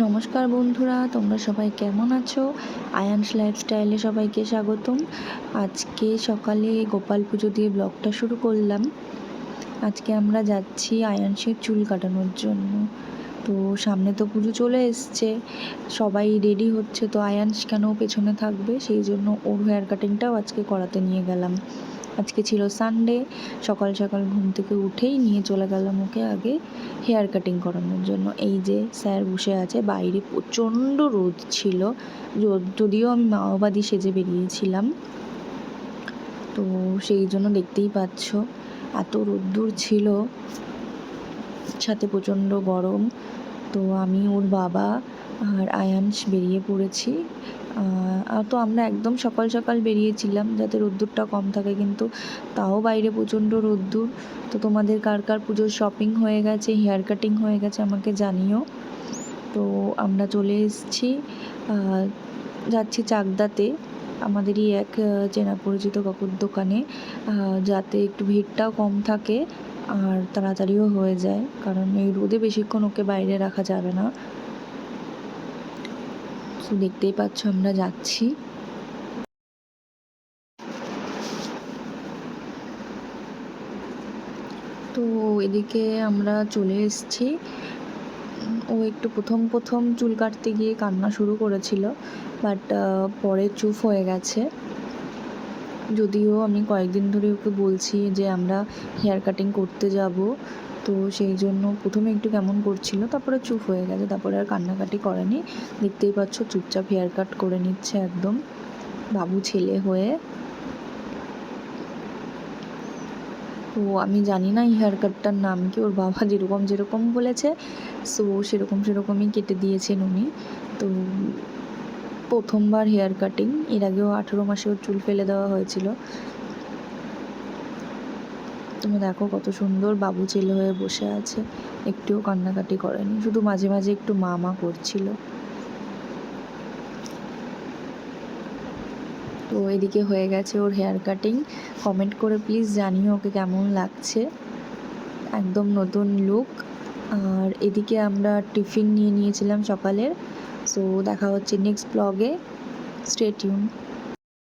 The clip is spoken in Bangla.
নমস্কার বন্ধুরা, তোমরা সবাই কেমন আছো? আয়ানস লাইফস্টাইলে সবাইকে স্বাগতম। আজকে সকালে গোপাল পুজো দিয়ে ব্লগটা শুরু করলাম। আজকে আমরা যাচ্ছি আয়ানসের চুল কাটানোর জন্য। তো সামনে তো পুজো চলে এসছে। সবাই রেডি হচ্ছে, তো আয়ানস কেন পেছনে থাকবে? সেই জন্য ওর হেয়ার কাটিংটাও আজকে করাতে নিয়ে গেলাম। আজকে ছিল সানডে সকাল সকাল ঘুম থেকে উঠেই নিয়ে চলে গেলাম ওকে আগে হেয়ার কাটিং করানোর জন্য। এই যে স্যার বসে আছে, বাইরে প্রচণ্ড রোদ ছিল। যদিও আমি মাওবাদী সেজে বেরিয়েছিলাম। তো সেই জন্য দেখতেই পাচ্ছ, এত রোদ্দুর ছিল, সাথে প্রচণ্ড গরম। তো আমি ওর বাবা আর আয়ানস বেরিয়ে পড়েছি। তো আমরা একদম সকাল সকাল বেরিয়েছিলাম যাতে রোদ্দুরটা কম থাকে, কিন্তু তাও বাইরে প্রচণ্ড রোদ্দুর। তো তোমাদের কার কার পুজোর শপিং হয়ে গেছে হেয়ার কাটিং হয়ে গেছে আমাকে জানিও। তো আমরা চলে এসেছি যাচ্ছি চাকদাতে, আমাদেরই এক চেনা পরিচিত কাকুর দোকানে যাতে একটু ভিড়টাও কম থাকে আর তাড়াতাড়িও হয়ে যায়, কারণ এই রোদে বেশিক্ষণ ওকে বাইরে রাখা যাবে না। তো দেখতেই পাচ্ছ আমরা যাচ্ছি। তো এদিকে আমরা চলে এসেছি। ও একটু প্রথম প্রথম চুল কাটতে গিয়ে কান্না শুরু করেছিল বাট পরে চুপ হয়ে গেছে। যদিও আমি কয়েকদিন ধরে ওকে বলছি যে আমরা হেয়ার কাটিং করতে যাব তো সেই জন্য প্রথমে একটু কেমন করছিল, তারপরে চুপ হয়ে গেছে, তারপরে আর কান্নাকাটি করেনি। দেখতেই পাচ্ছ চুপচাপ হেয়ার কাট করে নিচ্ছে একদম। বাবু ছেলে হয়ে। তো আমি জানি না এই হেয়ার কাটটার নাম কি, ওর বাবা যেরকম যেরকম বলেছে সো সেরকম সেরকমই কেটে দিয়েছেন উনি। তো প্রথমবার হেয়ার কাটিং এর আগেও আঠেরো মাসে ওর চুল ফেলে দেওয়া হয়েছিল। তুমি দেখো কত সুন্দর বাবু ছেলে হয়ে বসে আছে। একটুও কান্নাকাটি করেনি, শুধু মাঝে মাঝে একটু মা মা করছিল। তো এদিকে হয়ে গেছে ওর হেয়ার কাটিং কমেন্ট করে প্লিজ জানিও ওকে কেমন লাগছে। একদম নতুন লুক আর এদিকে আমরা টিফিন নিয়ে নিয়েছিলাম সকালের। সো দেখা হচ্ছে নেক্সট ব্লগে স্টে